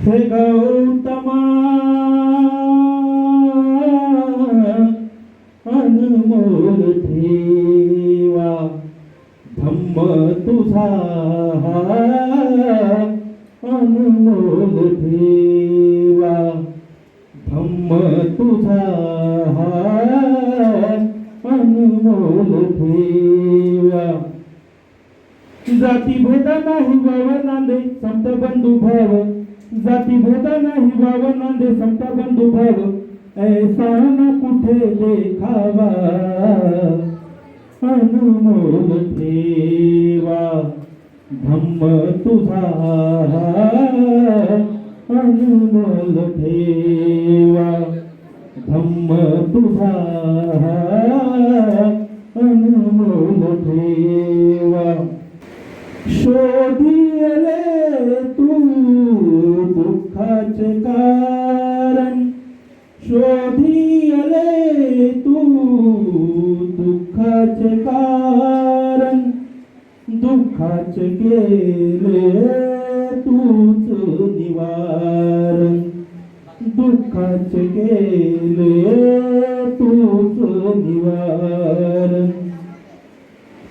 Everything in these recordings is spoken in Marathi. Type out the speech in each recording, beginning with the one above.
हे गौतमा अनमोल ठेवा. धम्म तुझा अनमोल ठेवा. धम्म तुझा अनमोल ठेवा. जाती भेदा नाही वाव नांदे संत बंधू भाव. जाती भेदा नाही वाव नांदे संपा बंधू भाव. ऐसा न कुठे देखावा अनुमोल ठेवा. धम्म तुझा अनुमोल ठेवा. धम्म तुझा अनुमोल ठेवा. दुःखाचे कारण दुःखाचे केले तूच निवारण. दुःखाचे केले तूच निवारण.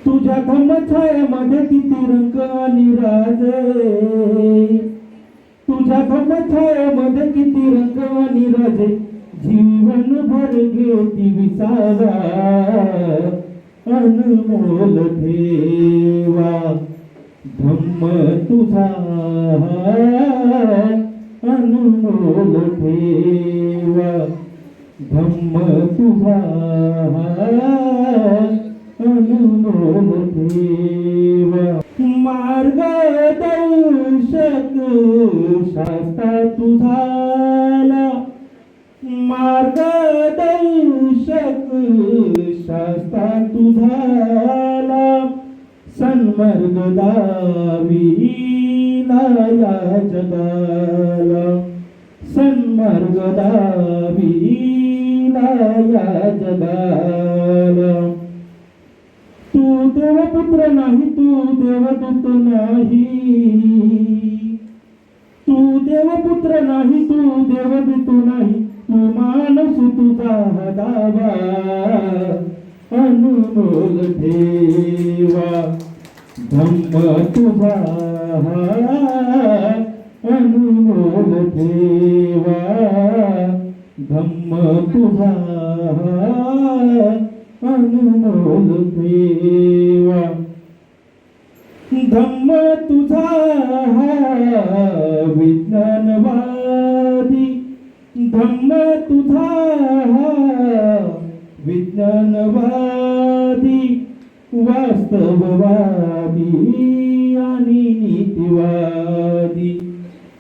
तुझ्या धम्मछायामध्ये किती रंग आणि राजे तुझ्या छायामध्ये किती रंग आणि राजे जीवन भर घेती विसावा. अनमोल ठेवा. धम्म तुझा अनमोल ठेवा. धम्म तुझा अनमोल ठेवा. मार्गदर्शक शास्ता तुझा शास्ता तुझाला सन्मार्ग दाविला या जगाला सन्मार्ग दाविला या जगाला तू देवपुत्र नाही तू देवदूत नाही. तू देवपुत्र नाही तू देवदूत नाही. तू माणूस तुझा दावा. अनमोल ठेवा. धम्म तुझा अनमोल ठेवा. धम्म तुझा अनमोल ठेवा. धम्म तुझा विज्ञानवादी. धम्म तुझा विज्ञानवादी वास्तववादी आणि नीतिवादी.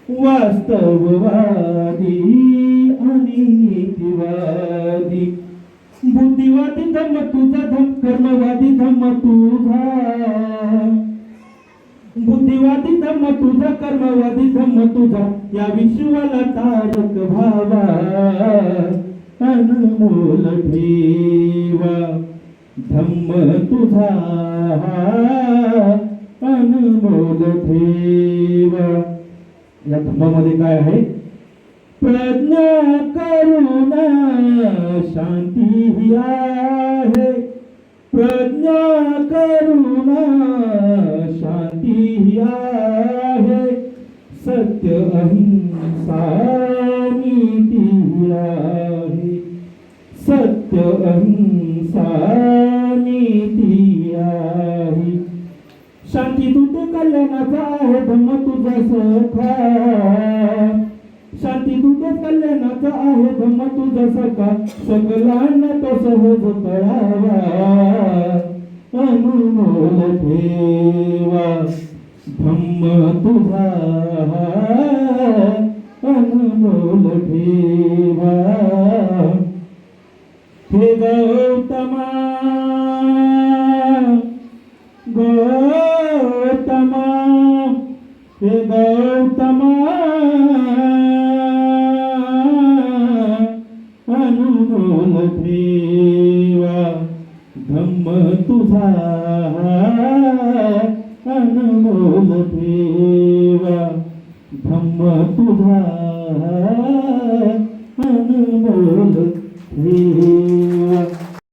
वास्तववादी आणि नीतिवादी. बुद्धिवादी धम्म तुझा धम कर्मवादी धम्म तुझा. बुद्धिवादी धम्म तुझा कर्मवादी धम्म तुझा. या विश्वाला तारक भावा अनमोल ठेवा धम्म तुझा अनमोल ठेवा या धम्मामध्ये काय आहे? प्रज्ञा करुणा शांती ही आहे. प्रज्ञा करुणा शांती ही आहे. सत्य अहिंसा नीती ही आहे. सत्य अहिंसा आहे शांती तुझे कल्याणाचा आहे धम्म तुझा सखा. शांती तुझ्याच कल्याणाचा आहे धम्म तुझा सखा. सकलांना तो सहज कळावा. अनुमोल ठेवा. धम्म तुझा अनुमोल ठेवा. अनमोल